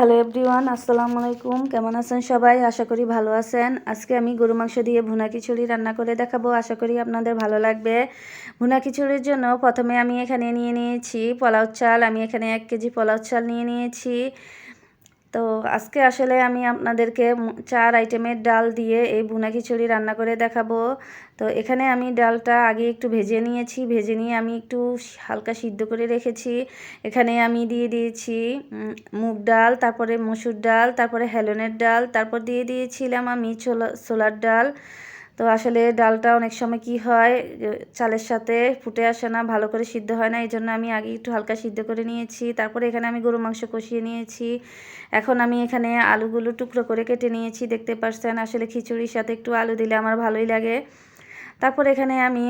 Hello everyone আসসালামু আলাইকুম কেমন আছেন সবাই? আশা করি ভালো আছেন। আজকে আমি গরু মাংস দিয়ে ভুনা খিচুড়ি রান্না করে দেখাবো। আশা করি আপনাদের ভালো লাগবে। ভুনা খিচুড়ির জন্য প্রথমে আমি এখানে নিয়ে নিয়েছি পোলাও চাল। আমি এখানে এক কেজি পোলাও চাল নিয়ে নিয়েছি। তো আজকে আসলে আমি আপনাদেরকে চার আইটেমের ডাল দিয়ে এই ভুনা খিচুড়ি রান্না করে দেখাবো। তো এখানে আমি ডালটা আগে একটু ভেজে নিয়েছি, ভেজে নিয়ে আমি একটু হালকা সিদ্ধ করে রেখেছি। এখানে আমি দিয়ে দিয়েছি মুগ ডাল, তারপরে মসুর ডাল, তারপরে হেলনের ডাল, তারপর দিয়ে দিয়েছিলাম আমি ছোলা, ছোলার ডাল। তো আসলে ডালটা অনেক সময় কি হয় চালের সাথে ফুটে আসে না, ভালো করে সিদ্ধ হয় না, এই জন্য আমি আগে একটু হালকা সিদ্ধ করে নিয়েছি। তারপরে এখানে আমি গরু মাংস কষিয়ে নিয়েছি। এখন আমি এখানে আলুগুলো টুকরো করে কেটে নিয়েছি, দেখতে পাচ্ছেন আসলে খিচুড়ির সাথে একটু আলু দিলে আমার ভালোই লাগে। তারপর এখানে আমি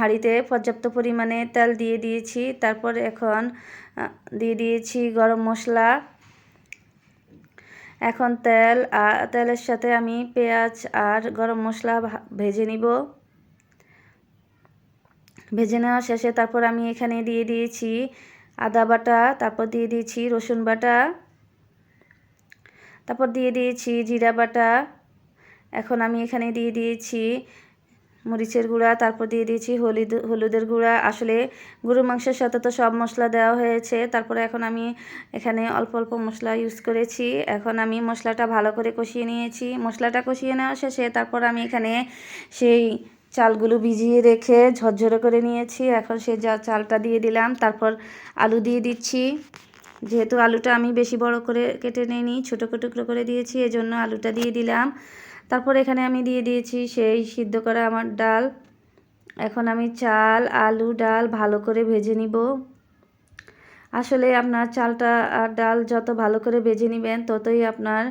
হাঁড়িতে পর্যাপ্ত পরিমাণে তেল দিয়ে দিয়েছি। তারপর এখন দিয়ে দিয়েছি গরম মশলা। এখন তেল তেলের সাথে আমি পেঁয়াজ আর গরম মশলা ভেজে নিব। ভেজে নেওয়া শেষে তারপর আমি এখানে দিয়ে দিয়েছি আদা বাটা, তারপর দিয়ে দিয়েছি রসুন বাটা, তারপর দিয়ে দিয়েছি জিরা বাটা। এখন আমি এখানে দিয়ে দিয়েছি মরিচের গুঁড়া, তারপর দিয়ে দিয়েছি হলুদ, হলুদের গুঁড়া। আসলে গরু মাংসের সাথে তো সব মশলা দেওয়া হয়েছে। তারপরে এখন আমি এখানে অল্প অল্প মশলা ইউজ করেছি। এখন আমি মশলাটা ভালো করে কষিয়ে নিয়েছি। মশলাটা কষিয়ে নেওয়া শেষে তারপর আমি এখানে সেই চালগুলো ভিজিয়ে রেখে ঝরঝরে করে নিয়েছি। এখন সে যা চালটা দিয়ে দিলাম, তারপর আলু দিয়ে দিচ্ছি। যেহেতু আলুটা আমি বেশি বড় করে কেটে নিইনি, ছোটো টুকরো করে দিয়েছি, এজন্য আলুটা দিয়ে দিলাম। তারপর এখানে আমি দিয়ে দিয়েছি সেই সিদ্ধ করা আমার ডাল। এখন আমি চাল, আলু, ডাল ভালো করে ভেজে নিব। আসলে আপনার চালটা আর ডাল যত ভালো করে ভেজে নেবেন, ততই আপনার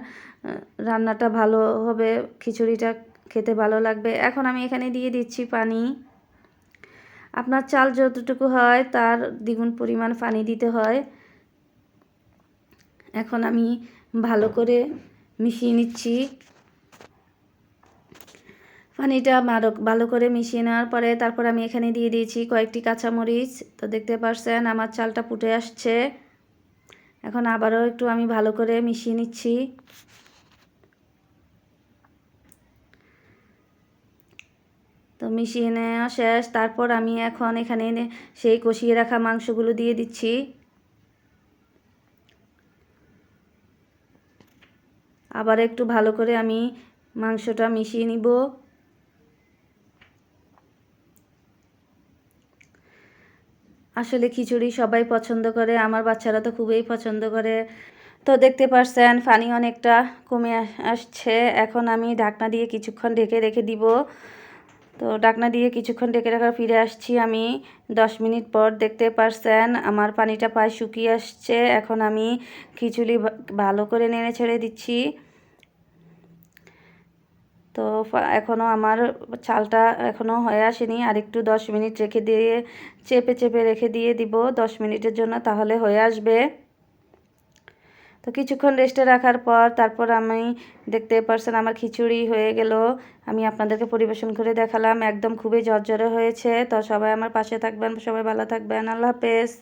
রান্নাটা ভালো হবে, খিচুড়িটা খেতে ভালো লাগবে। এখন আমি এখানে দিয়ে দিচ্ছি পানি। আপনার চাল যতটুকু হয় তার দ্বিগুণ পরিমাণ পানি দিতে হয়। এখন আমি ভালো করে মিশিয়ে নিচ্ছি। পানিটা মারক ভালো করে মিশিয়ে নেওয়ার পরে তারপর আমি এখানে দিয়ে দিয়েছি কয়েকটি কাঁচামরিচ। তো দেখতে পারছেন আমার চালটা ফুটে আসছে। এখন আবারও একটু আমি ভালো করে মিশিয়ে নিচ্ছি। তো মিশিয়ে নেওয়া শেষ। তারপর আমি এখন এখানে সেই কষিয়ে রাখা মাংসগুলো দিয়ে দিচ্ছি। আবার একটু ভালো করে আমি মাংসটা মিশিয়ে নিব। আসলে খিচুড়ি সবাই পছন্দ করে, আমার বাচ্চারা তো খুবই পছন্দ করে। তো দেখতে পারছেন পানি অনেকটা কমে আসছে। এখন আমি ঢাকনা দিয়ে কিছুক্ষণ ঢেকে রেখে দিব। তো ডাকনা দিয়ে কিছুক্ষণ ডেকে রাখার ফিরে আসছি আমি। দশ মিনিট পর দেখতে পারছেন, আমার পানিটা প্রায় শুকিয়ে আসছে। এখন আমি খিচুড়ি ভালো করে নেড়ে ছেড়ে দিচ্ছি। তো এখনও আমার চালটা এখনও হয়ে আসেনি। আর একটু দশ মিনিট রেখে দিয়ে, চেপে চেপে রেখে দিয়ে দিব। দশ মিনিটের জন্য তাহলে হয়ে আসবে। তো কিছুক্ষণ রেস্টে রাখার পর তারপর আমি দেখতে পারছেন আমার খিচুড়ি হয়ে গেল। আমি আপনাদেরকে পরিবেশন করে দেখালাম। একদম খুবই জর্জরে হয়েছে। তো সবাই আমার পাশে থাকবেন, সবাই ভালো থাকবেন। আল্লাহ হাফেজ।